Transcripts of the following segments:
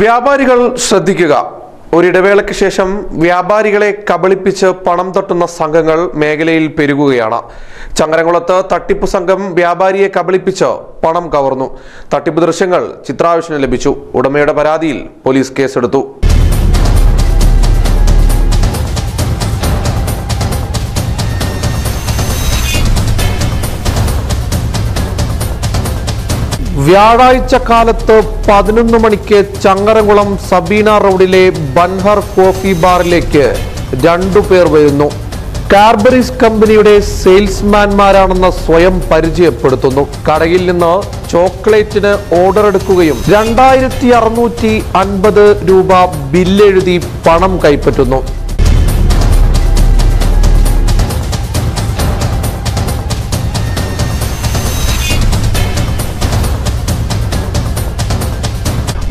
വ്യാപാരികൾ ശ്രദ്ധിക്കുക. ഒരിടവേളയ്ക്ക് ശേഷം വ്യാപാരികളെ കബളിപ്പിച്ച് പണം തട്ടുന്ന സംഘങ്ങൾ മേഖലയിൽ പെരുകുകയാണ്. ചങ്ങരംകുളത്ത് തട്ടിപ്പ് സംഘം വ്യാപാരിയെ കബളിപ്പിച്ച് പണം കവർന്നു. തട്ടിപ്പ് ദൃശ്യങ്ങൾ ചിത്രാവിഷന് ലഭിച്ചു. ഉടമയുടെ പരാതിയിൽ പോലീസ് കേസെടുത്തു. വ്യാഴാഴ്ച കാലത്ത് പതിനൊന്ന് മണിക്ക് ചങ്ങരംകുളം സബീന റോഡിലെ ബൻഹർ കോഫി ബാറിലേക്ക് രണ്ടു പേർ വരുന്നു. കാർബറീസ് കമ്പനിയുടെ സെയിൽസ്മാൻമാരാണെന്ന് സ്വയം പരിചയപ്പെടുത്തുന്നു. കടയിൽ നിന്ന് ചോക്ലേറ്റിന് ഓർഡർ എടുക്കുകയും രണ്ടായിരത്തി അറുന്നൂറ്റി അൻപത് രൂപ ബില്ലെഴുതി പണം കൈപ്പറ്റുന്നു.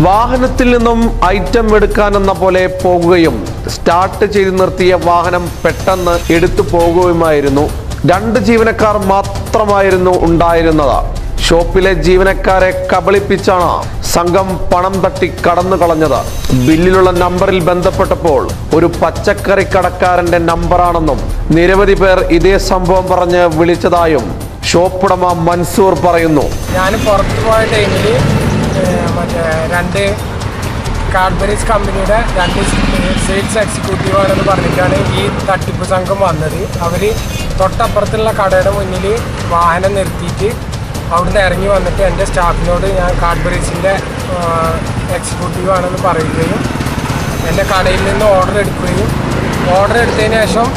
വാഹനത്തിൽ നിന്നും ഐറ്റം എടുക്കാനെന്ന പോലെ പോകുകയും സ്റ്റാർട്ട് ചെയ്ത് നിർത്തിയ വാഹനം പെട്ടെന്ന് എടുത്തു പോകുകയുമായിരുന്നു. രണ്ട് ജീവനക്കാർ മാത്രമായിരുന്നു ഉണ്ടായിരുന്നത്. ഷോപ്പിലെ ജീവനക്കാരെ കബളിപ്പിച്ചാണ് സംഘം പണം തട്ടി കടന്നു കളഞ്ഞത്. ബില്ലിലുള്ള നമ്പറിൽ ബന്ധപ്പെട്ടപ്പോൾ ഒരു പച്ചക്കറി കടക്കാരന്റെ നമ്പറാണെന്നും നിരവധി പേർ ഇതേ സംഭവം പറഞ്ഞ് വിളിച്ചതായും ഷോപ്പുടമ മൻസൂർ പറയുന്നു. ഞാൻ പുറത്തു പോയ മറ്റേ രണ്ട് കാഡ്ബറീസ് കമ്പനിയുടെ രണ്ട് സെയിൽസ് എക്സിക്യൂട്ടീവ് ആണെന്ന് പറഞ്ഞിട്ടാണ് ഈ തട്ടിപ്പ് സംഘം വന്നത്. അവർ തൊട്ടപ്പുറത്തുള്ള കടയുടെ മുന്നിൽ വാഹനം നിർത്തിയിട്ട് അവിടുന്ന് ഇറങ്ങി വന്നിട്ട് എന്റെ സ്റ്റാഫിനോട് ഞാൻ കാഡ്ബറീസിന്റെ എക്സിക്യൂട്ടീവ് ആണെന്ന് പറയുകയും എന്റെ കടയിൽ നിന്ന് ഓർഡർ എടുക്കുകയും ഓർഡർ എടുത്തതിന് ശേഷം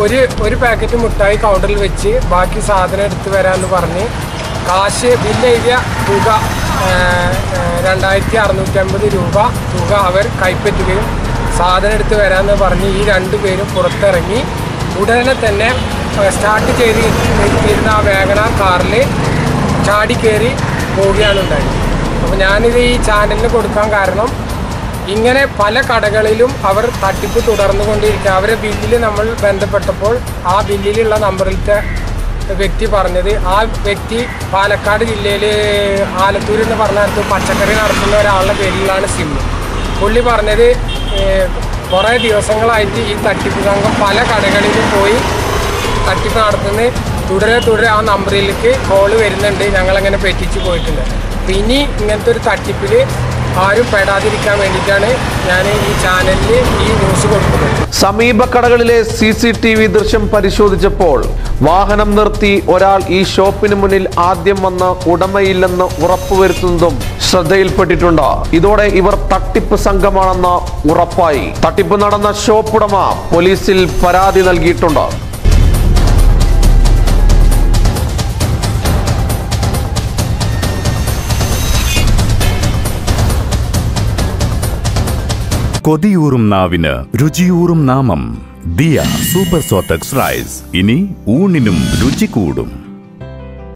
ഒരു ഒരു പാക്കറ്റ് മുട്ടായി കൗണ്ടറിൽ വെച്ച് ബാക്കി സാധനം എടുത്ത് വരാമെന്ന് പറഞ്ഞ് കാശ് ബില്ല് എഴുതിയ തുക രണ്ടായിരത്തി അറുന്നൂറ്റമ്പത് രൂപ തുക അവർ കൈപ്പറ്റുകയും സാധനം എടുത്ത് വരാമെന്ന് പറഞ്ഞ് ഈ രണ്ട് പേരും പുറത്തിറങ്ങി. ഉടനെ തന്നെ സ്റ്റാർട്ട് ചെയ്ത് ആ വേഗന കാറിൽ ചാടി കയറി പോവുകയാണ് ഉണ്ടായത്. അപ്പോൾ ഞാനിത് ഈ ചാനലിന് കൊടുക്കാൻ കാരണം ഇങ്ങനെ പല കടകളിലും അവർ തട്ടിപ്പ് തുടർന്നുകൊണ്ടിരിക്കുക. അവരെ ബില്ലിൽ നമ്മൾ ബന്ധപ്പെട്ടപ്പോൾ ആ ബില്ലിലുള്ള നമ്പറിലത്തെ വ്യക്തി പറഞ്ഞത് ആ വ്യക്തി പാലക്കാട് ജില്ലയിൽ ആലത്തൂർ എന്ന് പറഞ്ഞിടത്ത് പച്ചക്കറി നടത്തുന്ന ഒരാളുടെ പേരിലാണ് സിം. പുള്ളി പറഞ്ഞത് കുറേ ദിവസങ്ങളായിട്ട് ഈ തട്ടിപ്പ് സംഘം പല കടകളിലും പോയി തട്ടിപ്പ് നടത്തുന്ന. തുടരെ തുടരെ ആ നമ്പറിലേക്ക് കോൾ വരുന്നുണ്ട്. ഞങ്ങളങ്ങനെ പെറ്റിച്ച് പോയിട്ടുണ്ട്. അപ്പം ഇനി ഇങ്ങനത്തെ ഒരു തട്ടിപ്പിൽ ആരും പെടാതിരിക്കാൻ വേണ്ടിയിട്ടാണ് ഞാൻ ഈ ചാനലിൽ ഈ ന്യൂസ് കൊടുക്കുന്നത്. സമീപ കടകളിലെ സി സി ടി വി ദൃശ്യം പരിശോധിച്ചപ്പോൾ വാഹനം നിർത്തി ഒരാൾ ഈ ഷോപ്പിന് മുന്നിൽ ആദ്യം വന്ന് ഉടമയില്ലെന്ന് ഉറപ്പുവരുത്തുന്നതും ശ്രദ്ധയിൽപ്പെട്ടിട്ടുണ്ട്. ഇതോടെ ഇവർ തട്ടിപ്പ് സംഘമാണെന്ന് ഉറപ്പായി. തട്ടിപ്പ് നടന്ന ഷോപ്പ് ഉടമ പോലീസിൽ പരാതി നൽകിയിട്ടുണ്ട്. കൊതിയൂറും നാവിന് രുചിയൂറും നാമം. Diya super sortex rice. ഇനി ഊണിനും രുചി കൂടും.